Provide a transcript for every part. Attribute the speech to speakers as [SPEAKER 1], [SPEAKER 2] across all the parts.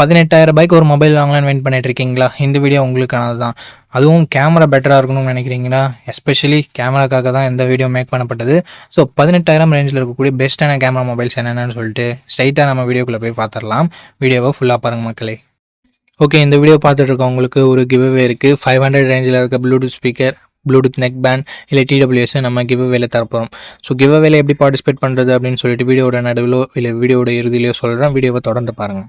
[SPEAKER 1] பதினெட்டாயிரம் ரூபாய்க்கு ஒரு மொபைல் வாங்கலாம்னு வெயிட் பண்ணிட்டு இருக்கீங்களா? இந்த வீடியோ உங்களுக்கானது தான் அதுவும் கேமரா பெட்டராக இருக்கணும்னு நினைக்கிறீங்களா? எஸ்பெஷலி கேமராக்காக தான் இந்த வீடியோ மேக் பண்ணப்பட்டது. ஸோ பதினெட்டாயிரம் ரேஞ்சில் இருக்கக்கூடிய பெஸ்ட்டான கேமரா மொபைல்ஸ் என்னென்னு சொல்லிட்டு ஸ்ட்ரைட்டாக நம்ம வீடியோக்குள்ளே போய் பார்த்துடலாம். வீடியோவை ஃபுல்லாக பாருங்க மக்களே. ஓகே இந்த வீடியோ பார்த்துட்டு இருக்கவங்களுக்கு ஒரு கிவ்வே இருக்குது ஃபைவ் ஹண்ட்ரட் ரேஞ்சில் இருக்க bluetooth speaker bluetooth neck band இல்லை டிடபிள்யூஎஸ் நம்ம கிவ் கிவ்அவேல தரப்போகிறோம் ஸோ கிவ் வேலை எப்படி பார்ட்டிசிபேட் பண்ணுறது அப்படின்னு சொல்லிட்டு வீடியோட நடுவிலோ இல்லை வீடியோட இறுதியிலையோ சொல்கிறேன் வீடியோவை தொடர்ந்து பாருங்கள்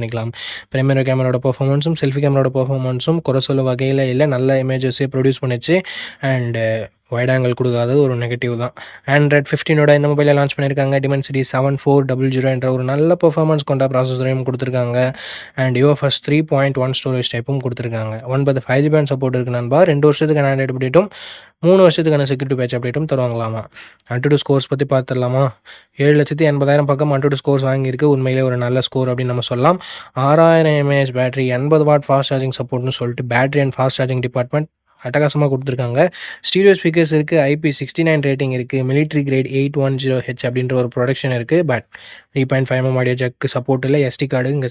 [SPEAKER 1] பண்ணிக்கலாம். ப்ரைமரி கேமராவோட பர்ஃபார்மன்ஸும் செல்ஃபி கேமராவோட பர்ஃபார்மன்ஸும் குறை சொல்ல வகையில் இல்லை நல்ல இமேஜஸே ப்ரொடியூஸ் பண்ணிச்சு. அண்டு வைட் ஆங்கிள் கொடுக்காதது ஒரு நெகட்டிவ் தான். ஆண்ட்ராய்ட் ஃபிஃப்டீனோட இந்த மொபைலை லான்ச் பண்ணியிருக்காங்க Dimensity seven four double zero என்ற ஒரு நல்ல பர்ஃபார்மன்ஸ் கொண்ட ப்ராசஸரையும் கொடுத்துருக்காங்க. And UFS three point one storage டைப்பும் கொடுத்துருக்காங்க. ஒன்பது ஃபைவ் ஜி சப்போர்ட் இருக்கு நண்பா. ரெண்டு வருஷத்துக்கு ஆண்ட்ராய்டு அப்டேட்டும் மூணு வருஷத்துக்கான செக்யூரிட்டி பேட்ச் அப்டேட்டும் தருவாங்களாமா? அன்டு ஸ்கோர்ஸ் பற்றி பார்த்துடலாமா ஏழு லட்சத்தி எண்பதாயிரம் பக்கம் அன்டு ஸ்கோர்ஸ் வாங்கியிருக்கு. உண்மையிலே ஒரு நல்ல ஸ்கோர் அப்படின்னு நம்ம சொல்லலாம். ஆறாயிரம் எம்ஏஹெச் பேட்டரி எண்பது வாட் ஃபாஸ்ட் சார்ஜிங் சப்போர்ட்னு சொல்லிட்டு battery and fast charging department அட்டகாசமாக கொடுத்துருக்காங்க. ஸ்டீரியோ ஸ்பீக்கர்ஸ் இருக்குது ஐபி சிக்ஸ்டி நைன் ரேட்டிங் இருக்குது military grade eight one zero H அப்படின்ற ஒரு ப்ரொடக்ஷன் இருக்குது but three point five M audio jack support இல்லை எஸ்டி கார்டு இங்கே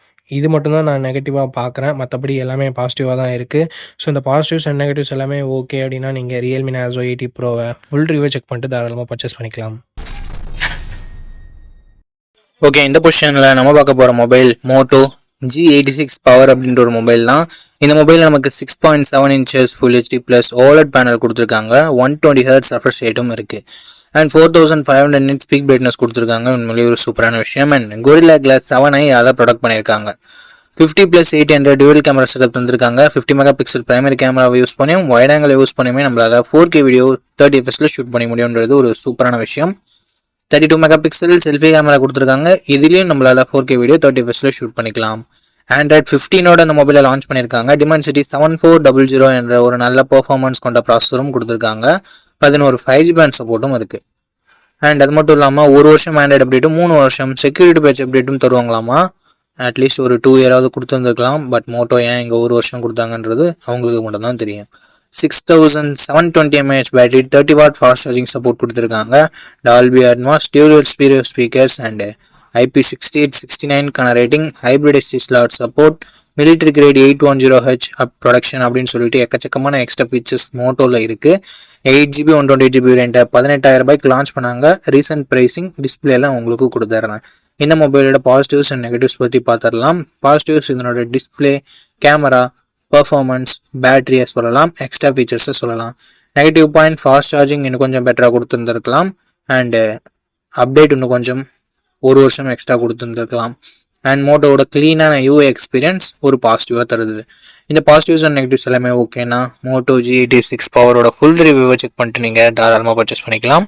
[SPEAKER 1] இது மட்டும்தான் நான் நெகட்டிவாக பார்க்குறேன் மற்றபடி எல்லாமே பாசிட்டிவாக தான் இருக்குது ஸோ இந்த பாசிட்டிவ்ஸ் அண்ட் நெகட்டிவ்ஸ் எல்லாமே ஓகே அப்படின்னா நீங்கள் ரியல்மி நேர்ஸோ எயிட்டி ப்ரோவை ஃபுல் ரிவ்யூ செக் பண்ணிட்டு தாராளமாக பர்ச்சேஸ் பண்ணிக்கலாம். ஓகே இந்த பொசிஷனில் நம்ம பார்க்க போகிற mobile Moto G eighty six power அப்படின்ற ஒரு மொபைல் தான். இந்த மொபைல் நமக்கு six point seven inches full HD plus OLED panel கொடுத்துருக்காங்க. ஒன் டுவெண்ட்டி ஹர்ட் ரெஃப்ரெஷ் ரேட்டும் இருக்குது and four thousand five hundred nits peak brightness கொடுத்துருக்காங்க. உண்மையிலேயே ஒரு சூப்பரான விஷயம். And Gorilla glass seven I அதை ப்ரொடக்ட் பண்ணியிருக்காங்க. Fifty plus eight hundred dual camera setup தந்திருக்காங்க. ஃபிஃப்டி மெகா பிக்சல் பிரைமரி கேமராவை யூஸ் பண்ணியும் வைட் ஆங்கிள் யூஸ் பண்ணியுமே நம்மளால ஃபோர் கே வீடியோ தேர்ட்டி எஃப்எஸில் ஷூட் பண்ண முடியுன்றது ஒரு சூப்பரான விஷயம். Thirty two megapixel selfie camera கொடுத்துருக்காங்க. இதுலேயும் நம்மளால் ஃபோர் கே வீடியோ தேர்ட்டி எஃப்எஸில் ஷூட் பண்ணிக்கலாம். ஆண்ட்ராய்ட் ஃபிஃப்டீனோட அந்த மொபைலை லான்ச் பண்ணியிருக்காங்க Dimensity seven four double zero என்ற ஒரு நல்ல பர்ஃபார்மன்ஸ் கொண்ட ப்ராசஸரும் கொடுத்துருக்காங்க. பதினோரு ஃபைவ் ஜி பேண்ட் சப்போர்ட்டும் இருக்குது அண்ட் அது மட்டும் இல்லாமல் ஒரு வருஷம் ஆண்ட்ராய்டு அப்டேட்டும் மூணு வருஷம் செக்யூரிட்டி பேட்ச் அப்டேட்டும் தருவாங்களாமா? அட்லீஸ்ட் ஒரு டூ இயராவது கொடுத்துருந்துருக்கலாம். பட் மோட்டோ ஏன் இங்கே ஒரு வருஷம் கொடுத்தாங்கன்றது அவங்களுக்கு மட்டும் தான் தெரியும் six thousand seven twenty mAh battery thirty watt fast charging support கொடுத்துருக்காங்க. Dolby Atmos dual stereo speakers and IP sixty eight sixty நைன்கான rating hybrid SD slot support military grade eight one zero H of protection அப்படின்னு சொல்லிட்டு எக்கச்சக்கமான extra features மோட்டோவில் இருக்குது eight GB one twenty GB ரெண்டை பதினெட்டாயிரம் ரூபாய்க்கு launch பண்ணாங்க. Recent pricing டிஸ்பிளேலாம் உங்களுக்கு கொடுத்துறேன். இந்த மொபைலோட பாசிட்டிவ்ஸ் அண்ட் நெகட்டிவ்ஸ் பற்றி பார்த்துடலாம் பாசிட்டிவ்ஸ் இதனோட டிஸ்பிளே கேமரா பர்ஃபார்மன்ஸ் பேட்டரியை சொல்லலாம். எக்ஸ்ட்ரா ஃபீச்சர்ஸை சொல்லலாம். நெகட்டிவ் பாயிண்ட் ஃபாஸ்ட் சார்ஜிங் இன்னும் கொஞ்சம் பெட்டராக கொடுத்துருந்துருக்கலாம். அண்டு அப்டேட் இன்னும் கொஞ்சம் ஒரு வருஷம் எக்ஸ்ட்ரா கொடுத்துருந்துருக்கலாம். அண்ட் மோட்டோவோட க்ளீனான யூஏ எக்ஸ்பீரியன்ஸ் ஒரு பாசிட்டிவாக தருது. இந்த பாசிட்டிவ்ஸ் அண்ட் நெகட்டிவ்ஸ் எல்லாமே ஓகேனா மோட்டோ ஜி எயிட்டி சிக்ஸ் பவரோட ஃபுல் ரிவ்யூவை செக் பண்ணிட்டு நீங்கள் தாராளமாக பர்ச்சேஸ் பண்ணிக்கலாம்.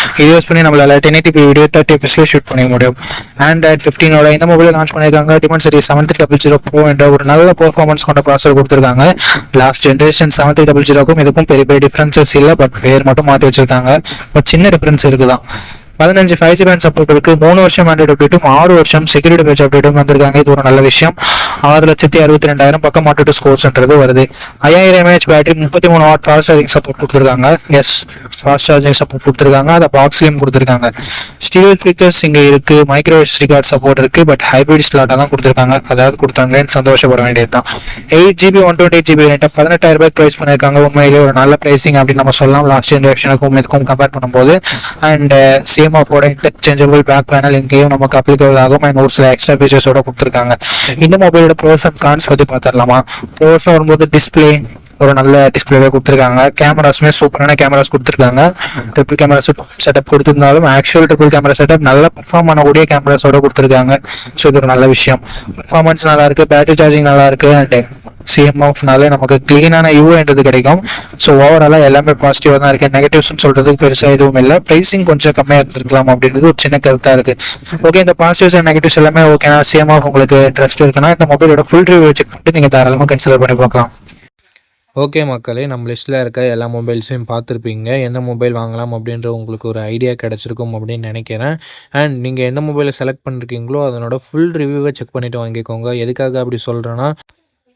[SPEAKER 1] இது யூஸ் பண்ணி நம்மளால டென் எயிட்டி வீடியோ தேர்ட்டி பிக்ஸில் ஷூட் பண்ண முடியும். ஆண்ட்ராய்ட் ஃபிஃப்டீனோட இந்த மொபைல் லான்ச் பண்ணியிருக்காங்க. Dimensity seven three double zero pro என்ற ஒரு நல்ல பர்ஃபார்மன்ஸ் கொண்ட ப்ராசர் கொடுத்துருக்காங்க. Last generation seven three double ஜீரோக்கும் இதுக்கும் பெரிய பெரிய டிஃபரன்சஸ் இல்லை. பட் பேர் மட்டும் மாற்றி வச்சிருக்காங்க. பட் சின்ன டிஃப்ரென்ஸ் இருக்குதான். பதினஞ்சு ஃபைவ் ஜி பேண்ட் சப்போர்ட் இருக்கு. மூணு வருஷம் ஆண்ட்ராய்டு அப்டேட்டும் ஆறு வருஷம் செக்யூரிட்டி பேட்ச் அப்டேட்டும் வந்திருக்காங்க. இது ஒரு நல்ல விஷயம். ஆறு லட்சத்தி அறுபத்தி ரெண்டாயிரம் பக்கம் மாட்டு ஸ்கோர்ஸ்ன்றது வருது. ஐயாயிரம் எம்ஏஹெச் பேட்டரி முப்பத்தி மூணு வாட் ஃபாஸ்ட் சார்ஜிங் சப்போர்ட் கொடுத்துருக்காங்க. எஸ் ஃபாஸ்ட் சார்ஜிங் சப்போர்ட் கொடுத்துருக்காங்க. அதை பாக்ஸ்லையும் கொடுத்துருக்காங்க. ஸ்டீரியோ ஸ்பீக்கர்ஸ் இங்கே இருக்கு மைக்ரோவேவ் எஸ்டி சப்போர்ட் இருக்கு பட் ஹைபிரிட் ஸ்லாட்டாக தான் கொடுத்துருக்காங்க. அதாவது கொடுத்தாங்களேன்னு சந்தோஷப்பட வேண்டியது தான் eight GB one twenty GB ரேட்டை பதினெட்டாயிரம் ரூபாய் ப்ரைஸ் பண்ணியிருக்காங்க. உண்மையிலேயே ஒரு நல்ல ப்ரைசிங் அப்படின்னு நம்ம சொல்லலாம். லாஸ்ட் ஜென்ரேஷனுக்கும் இதுக்கும் கம்பேர் பண்ணும்போது. அண்ட் சேம் ஆஃபோட இன்டர்சேஞ்சபிள் பேக் பேனல் இங்கேயும் நமக்கு அப்ளிகபிள் ஆகும். அண்ட் ஒரு சில எக்ஸ்ட்ரா ஃபீச்சர்ஸோட கொடுத்துருக்காங்க. இந்த இதோட ப்ரோஸ் அண்ட் கான்ஸ் பற்றி பார்த்துடலாமா ப்ரோஸ் வரும்போது டிஸ்பிளே ஒரு நல்ல டிஸ்பிளேவே கொடுத்துருக்காங்க. கேமராஸுமே சூப்பரான கேமராஸ் கொடுத்துருக்காங்க. ட்ரிபிள் கேமரா செட்டப் கொடுத்துருந்தாலும் ஆக்சுவல் ட்ரிபிள் கேமரா செட்டப் நல்லா பர்ஃபார்ம் பண்ணக்கூடிய கேமராஸோட கொடுத்துருக்காங்க. ஸோ இது ஒரு நல்ல விஷயம். பர்ஃபார்மன்ஸ் நல்லா இருக்கு பேட்டரி சார்ஜிங் நல்லா இருக்கு அண்ட் சிஎம் ஆஃப்னாலே நமக்கு கிளீனான யூன்றது கிடைக்கும். ஸோ ஓவராலாக எல்லாமே பாசிட்டிவாக தான் இருக்குது நெகட்டிவ்ஸ்னு சொல்றதுக்கு பெருசாக எதுவும் இல்லை. ப்ரைஸிங் கொஞ்சம் கம்மியாக இருந்திருக்கலாம் அப்படின்றது ஒரு சின்ன கருத்தாக இருக்கு. ஓகே இந்த பாசிட்டிவ்ஸ் அண்ட் நெகட்டிவ்ஸ் எல்லாமே ஓகேனா சிஎம் ஆஃப் உங்களுக்கு இன்ட்ரெஸ்ட் இருக்குன்னா இந்த மொபைலோட ஃபுல் ரிவ்யூ செக் பண்ணிட்டு நீங்கள் தாராளமாக கன்சிடர் பண்ணி பார்க்கலாம்.
[SPEAKER 2] ஓகே மக்களே நம்ம லிஸ்ட்டில் இருக்க எல்லா மொபைல்ஸையும் பார்த்துருப்பீங்க. எந்த மொபைல் வாங்கலாம் அப்படின்ற உங்களுக்கு ஒரு ஐடியா கிடச்சிருக்கும் அப்படின்னு நினைக்கிறேன். அண்ட் நீங்கள் எந்த மொபைலை செலக்ட் பண்ணிருக்கீங்களோ அதனோட ஃபுல் ரிவ்யூவை செக் பண்ணிவிட்டு வாங்கிக்கோங்க. எதுக்காக அப்படி சொல்கிறேன்னா